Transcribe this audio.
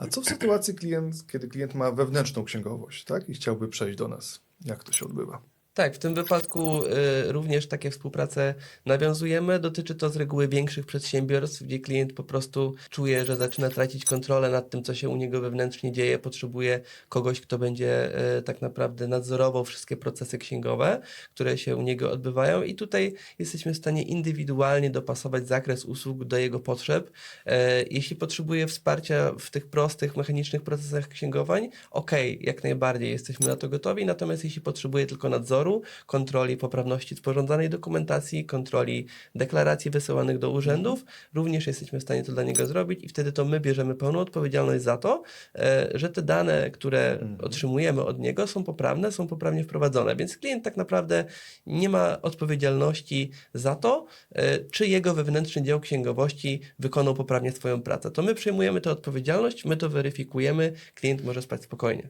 A co w sytuacji, klient, kiedy klient ma wewnętrzną księgowość tak? i chciałby przejść do nas? Jak to się odbywa? Tak, w tym wypadku y, również takie współpracę nawiązujemy. Dotyczy to z reguły większych przedsiębiorstw, gdzie klient po prostu czuje, że zaczyna tracić kontrolę nad tym, co się u niego wewnętrznie dzieje. Potrzebuje kogoś, kto będzie y, tak naprawdę nadzorował wszystkie procesy księgowe, które się u niego odbywają i tutaj jesteśmy w stanie indywidualnie dopasować zakres usług do jego potrzeb. E, Jeśli potrzebuje wsparcia w tych prostych, mechanicznych procesach księgowań, ok, jak najbardziej jesteśmy na to gotowi. Natomiast jeśli potrzebuje tylko nadzoru, kontroli poprawności sporządzanej dokumentacji, kontroli deklaracji wysyłanych do urzędów, również jesteśmy w stanie to dla niego zrobić i wtedy to my bierzemy pełną odpowiedzialność za to, e, że te dane, które otrzymujemy od niego są poprawne, są poprawnie wprowadzone. Więc klient tak naprawdę nie ma odpowiedzialności za to, e, czy jego wewnętrzny dział księgowości wykonał poprawnie swoją pracę. To my przejmujemy tę odpowiedzialność, my to weryfikujemy, klient może spać spokojnie.